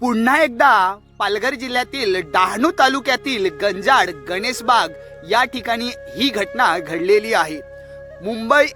पुन्हा एकदा पालघर जिल्ह्यातील डहाणू तालुक्यातील गंजाड गणेशबाग या ठिकाणी ही घटना घडलेली आहे. Mumbai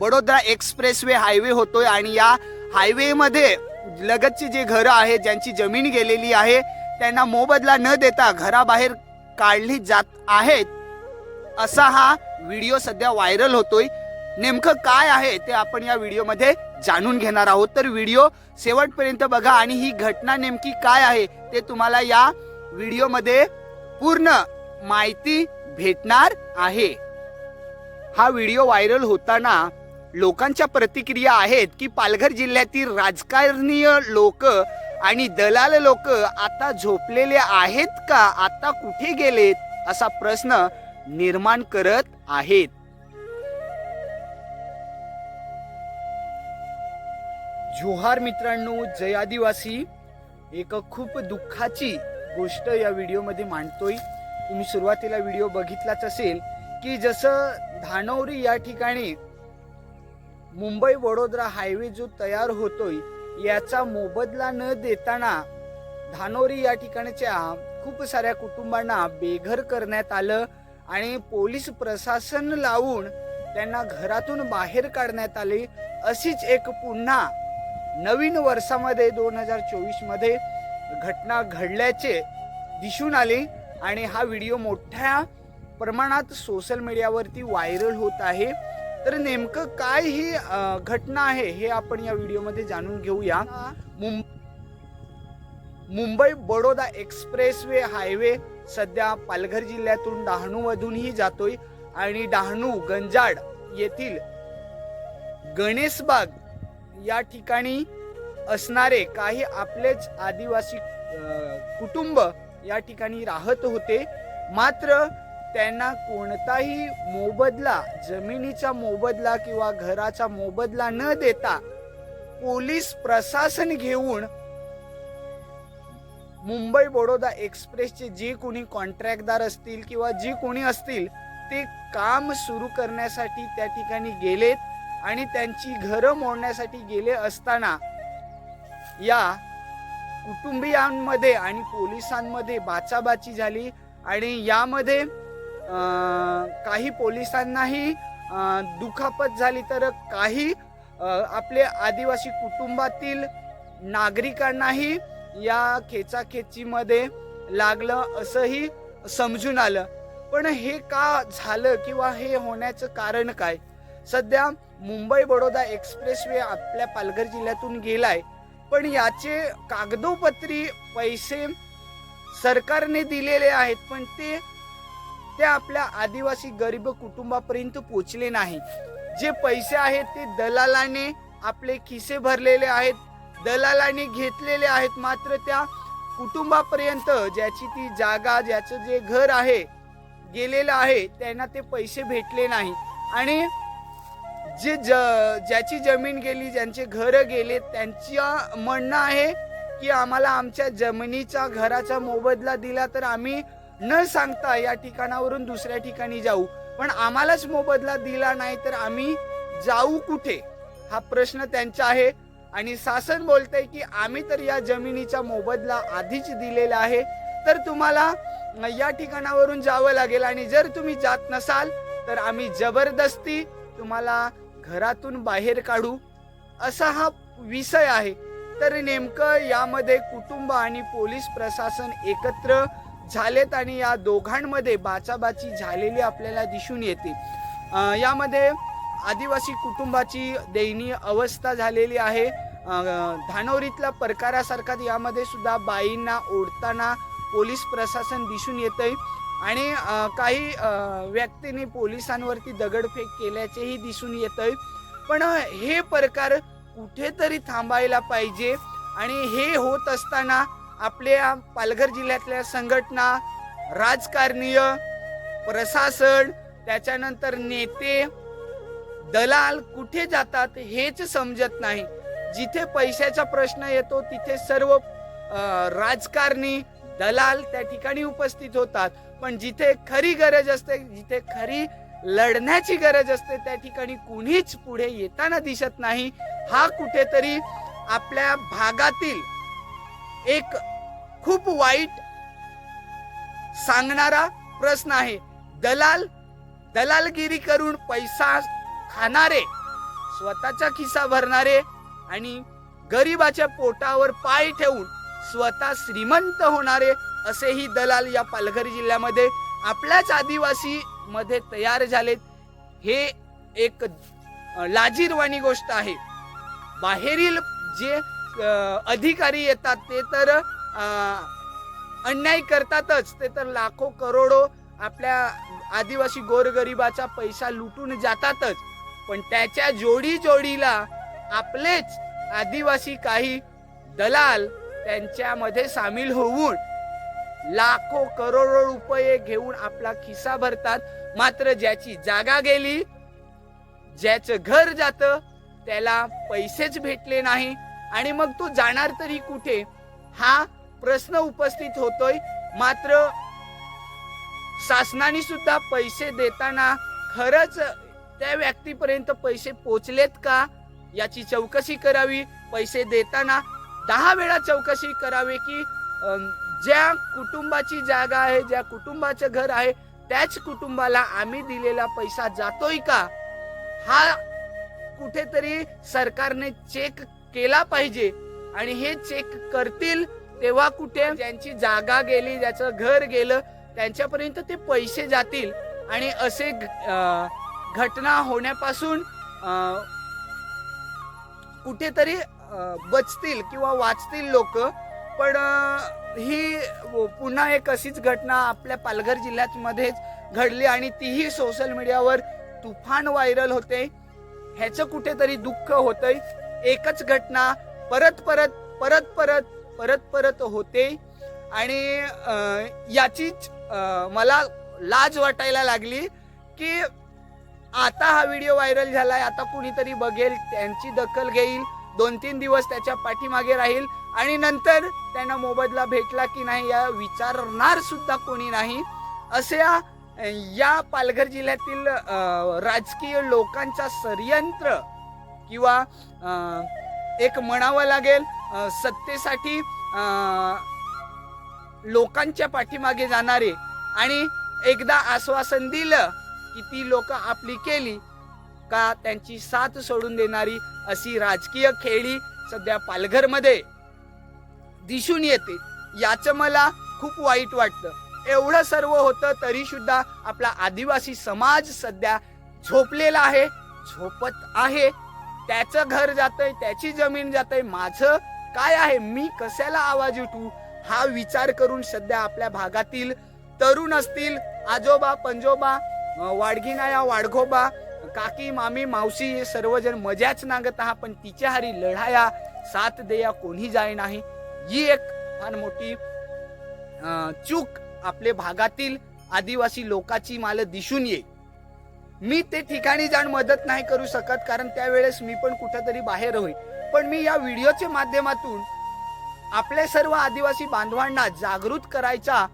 Vadodara expressway highway होतोय आणि या हायवेमध्ये लगतची जे घरं आहेत ज्यांची जमीन गेलेली आहे त्यांना मोबदला न देता घराबाहेर काढली जात आहेत असा हा व्हिडिओ सध्या व्हायरल होतोय. नेमकं काय आहे ते आपण या व्हिडिओमध्ये जाणून घेणार आहोत. तर व्हिडिओ शेवटपर्यंत बघा आणि ही घटना नेमकी काय आहे ते तुम्हाला या व्हिडिओमध्ये पूर्ण माहिती भेटणार आहे. हा व्हिडिओ व्हायरल होताना लोकांच्या प्रतिक्रिया आहेत की पालघर जिल्ह्यातील राजकारणीय लोक आणि दलाल लोक आता झोपलेले आहेत का? आता कुठे गेलेत? असा प्रश्न निर्माण करत आहेत. जोहार मित्रांनो जय आदिवासी. एक खूप दुःखाची गोष्ट या व्हिडिओमध्ये मांडतोय. तुम्ही सुरुवातीला व्हिडिओ बघितलाच असेल की जसं धानोरी या ठिकाणी मुंबई वडोदरा हायवे जो तयार होतोय याचा मोबदला न देताना धानोरी या ठिकाणच्या खूप साऱ्या कुटुंबांना बेघर करण्यात आलं आणि पोलीस प्रशासन लावून त्यांना घरातून बाहेर काढण्यात आले. अशीच एक पुन्हा नवीन वर्षामध्ये दोन हजार चोवीसमध्ये घटना घडल्याचे दिसून आले आणि हा व्हिडिओ मोठ्या प्रमाणात सोशल मीडियावरती व्हायरल होत आहे. तर नेमकं काय ही घटना आहे हे आपण या व्हिडिओमध्ये जाणून घेऊया. मुं- मुंबई बडोदा एक्सप्रेसवे हायवे सध्या पालघर जिल्ह्यातून डहाणूमधूनही जातोय आणि डहाणू गंजाड येथील गणेशबाग या ठिकाणी असणारे काही आपलेच आदिवासी कुटुंब या ठिकाणी राहत होते. मात्र त्यांना कोणताही मोबदला जमिनीचा मोबदला किंवा घराचा मोबदला न देता पोलीस प्रशासन घेऊन मुंबई बडोदा एक्सप्रेसचे जे कोणी कॉन्ट्रॅक्टदार असतील किंवा जे कोणी असतील ते काम सुरू करण्यासाठी त्या ठिकाणी गेलेत. आणि त्यांची घरं मोडण्यासाठी गेले असताना या कुटुंबियांमध्ये आणि पोलिसांमध्ये बाचाबाची झाली आणि यामध्ये काही पोलिसांनाही दुखापत झाली. तर काही आपले आदिवासी कुटुंबातील नागरिकांनाही या खेचाखेचीमध्ये लागलं असंही समजून आलं. पण हे का झालं किंवा हे होण्याचं कारण काय? सध्या मुंबई बडोदा एक्सप्रेस वे आपल्या पालघर जिल्ह्यातून गेलाय. पण याचे कागदोपत्री पैसे सरकारने दिलेले आहेत पण ते ते आपल्या आदिवासी गरीब कुटुंबापर्यंत पोचले नाही. जे पैसे आहेत ते दलालाने आपले खिसे भरलेले आहेत दलालाने घेतलेले आहेत मात्र त्या कुटुंबापर्यंत ज्याची ती जागा ज्याचं जे घर आहे गेलेलं आहे त्यांना ते पैसे भेटले नाही. आणि जे ज ज्याची जमीन गेली ज्यांचे घर गेले त्यांचं म्हणणं आहे की आम्हाला आमच्या जमिनीचा घराचा मोबदला दिला तर आम्ही न सांगता या ठिकाणावरून दुसऱ्या ठिकाणी जाऊ. पण आम्हालाच मोबदला दिला नाही तर आम्ही जाऊ कुठे? हा प्रश्न त्यांचा आहे. आणि शासन बोलतंय की आम्ही तर या जमिनीचा मोबदला आधीच दिलेला आहे. तर तुम्हाला या ठिकाणावरून जावं लागेल. आणि जर तुम्ही जात नसाल तर आम्ही जबरदस्ती तुम्हाला घरातून बाहेर काढू? असा हा विषय आहे. तर नेमकं यामध्ये कुटुंब आणि पोलीस प्रशासन एकत्र झालेत आणि या दोघांमध्ये बाचाबाची झालेली आपल्याला दिसून येते. यामध्ये आदिवासी कुटुंबाची दयनीय अवस्था झालेली आहे. धानोरीतल्या प्रकारासारखा यामध्ये सुद्धा बाईंना ओढताना पोलीस प्रशासन दिसून येतंय. आणि काही व्यक्तींनी पोलिसांवरती दगडफेक केल्याचेही दिसून येतंय. पण हे प्रकार कुठेतरी थांबायला पाहिजे आणि हे होत असताना आपल्या पालघर जिल्ह्यातल्या संघटना राजकारणीय प्रशासन त्याच्यानंतर नेते दलाल कुठे जातात हेच समजत नाही. जिथे पैशाचा प्रश्न येतो तिथे सर्व राजकारणी दलाल त्या ठिकाणी उपस्थित होतात. पण जिथे खरी गरज असते जिथे खरी लढण्याची गरज असते त्या ठिकाणी कुणीच पुढे येताना दिसत नाही. हा कुठेतरी आपल्या भागातील एक खूप वाईट सांगणारा प्रश्न आहे. दलाल दलालगिरी करून पैसा खाणारे स्वतःचा खिसा भरणारे आणि गरिबाच्या पोटावर पाय ठेवून स्वतः श्रीमंत होणारे असेही दलाल या पालघर जिल्ह्यामध्ये आपल्याच आदिवासी मध्ये तयार झालेत हे एक लाजीरवाणी गोष्ट आहे. बाहेरील जे अधिकारी येतात ते तर अन्याय करतातच. ते तर लाखो करोडो आपल्या आदिवासी गोरगरिबाचा पैसा लुटून जातातच. पण त्याच्या जोडी जोडीला आपलेच आदिवासी काही दलाल त्यांच्यामध्ये सामील होऊन लाखो करोडो रुपये घेऊन आपला खिसा भरतात. मात्र ज्याची जागा गेली ज्याचं घर जात त्याला पैसेच भेटले नाही. आणि मग तो जाणार तरी कुठे? हा प्रश्न उपस्थित होतोय. मात्र शासनाने सुद्धा पैसे देताना खरंच त्या व्यक्तीपर्यंत पैसे पोचलेत का? याची चौकशी करावी. पैसे देताना दहा वेळा चौकशी करावी की ज्या कुटुंबाची जागा आहे ज्या कुटुंबाचं घर आहे त्याच कुटुंबाला आम्ही दिलेला पैसा जातोय का? हा कुठेतरी सरकारने चेक केला पाहिजे. आणि हे चेक करतील तेव्हा कुठे ज्यांची जागा गेली ज्याचं घर गेलं त्यांच्यापर्यंत ते पैसे जातील. आणि असे घटना होण्यापासून कुठेतरी बचतील किंवा वाचतील लोक पण ही पुन्हा एक अशीच घटना आपल्या पालघर जिल्ह्यात मध्येच घडली आणि तीही सोशल मीडियावर तुफान व्हायरल होते. ह्याचं कुठेतरी दुःख होतंय. एकच घटना परत परत परत परत परत परत होते. आणि याचीच मला लाज वाटायला लागली की आता हा व्हिडिओ व्हायरल झालाय आता कुणीतरी बघेल त्यांची दखल घेईल. दोन तीन दिवस त्याच्या पाठीमागे राहील आणि नंतर त्यांना मोबदला भेटला की नाही या विचारणार सुद्धा कोणी नाही. अशा या पालघर जिल्ह्यातील राजकीय लोकांचा षडयंत्र किंवा एक म्हणावं लागेल सत्तेसाठी लोकांच्या पाठीमागे जाणारे आणि एकदा आश्वासन दिलं की ती लोक आपली केली का त्यांची साथ सोडून देणारी अशी राजकीय खेळी सध्या पालघरमध्ये दिसून येते. याचं मला खूप वाईट वाटतं. एवढं सर्व होतं तरी सुद्धा आपला आदिवासी समाज सध्या झोपलेला आहे झोपत आहे. त्याचं घर जातंय त्याची जमीन जातंय माझं काय आहे मी कशाला आवाज उठू? हा विचार करून सध्या आपल्या भागातील तरुण असतील आजोबा पंजोबा वाडगिनाया वाडघोबा काकी मामी मावशी हे सर्वजण मजाच नागत आहा पण तिच्या हारी लढाया साथ देया कोणी जाय नाही. ही एक फार मोठी चूक आपल्या भागातील आदिवासी लोकांची मला दिसून येईल. मी ते ठिकाणी जाऊन मदत नाही करू शकत कारण त्यावेळेस मी पण कुठेतरी बाहेर होईल पण मी या व्हिडिओच्या माध्यमातून आपल्या सर्व आदिवासी बांधवांना जागृत करायचा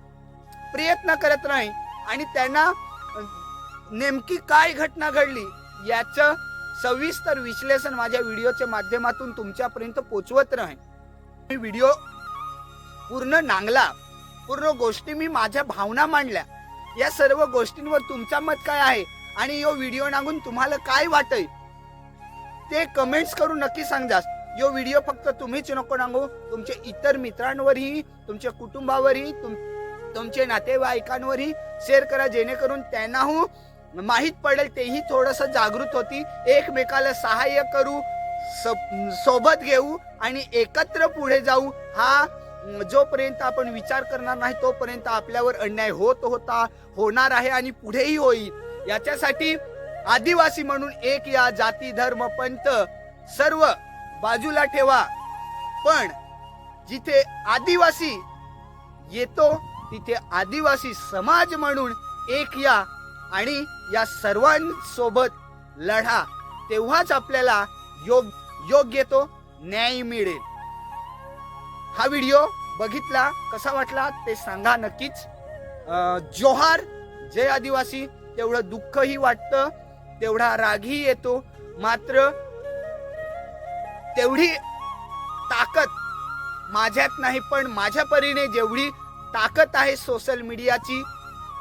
प्रयत्न करत नाही आणि त्यांना नेमकी काय घटना घडली याचं सविस्तर विश्लेषण माझ्या व्हिडिओच्या माध्यमातून तुमच्यापर्यंत पोचवत नाही मी व्हिडिओ पूर्ण नांगला पूर्ण गोष्टी मी माझ्या भावना मांडल्या. या सर्व गोष्टींवर तुमचा मत काय आहे आणि यो व्हिडिओ नांगून तुम्हाला काय वाटय ते कमेंट्स करून नक्की सांगा. यो व्हिडिओ फक्त तुम्हीच नको नांगू तुमचे इतर मित्रांवरही तुमच्या कुटुंबावरही तुम तुमचे नातेवाईकांवरही शेअर करा जेणेकरून त्यांनाही माहीत पडेल तेही थोडस जागृत होती. एकमेकाला सहाय्य करू स- सोबत घेऊ आणि एकत्र पुढे जाऊ. हा जोपर्यंत आपण विचार करणार नाही तोपर्यंत आपल्यावर अन्याय होत होता होणार आहे आणि पुढेही होईल. याच्यासाठी आदिवासी म्हणून एक या जाती धर्म पंथ सर्व बाजूला ठेवा. पण जिथे आदिवासी येतो तिथे आदिवासी समाज म्हणून एक या आणि या सर्वांसोबत लढा. तेव्हाच आपल्याला योग योग्य तो न्याय मिळेल. हा व्हिडिओ बघितला कसा वाटला ते सांगा नक्कीच. जोहार जय आदिवासी तेवढं दुःखही वाटतं तेवढा रागही येतो. मात्र तेवढी ताकद माझ्यात नाही पण माझ्या परीने जेवढी ताकद आहे सोशल मीडियाची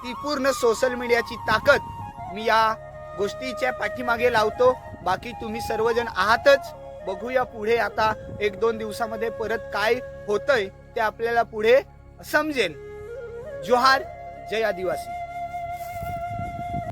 ती पूर्ण सोशल मीडियाची ताकद मी या गोष्टीच्या पाठीमागे लावतो. बाकी तुम्ही सर्वजण आहातच. बघूया पुढे आता एक दोन दिवसामध्ये परत काय होतंय ते आपल्याला पुढे समजेल जोहार जय आदिवासी.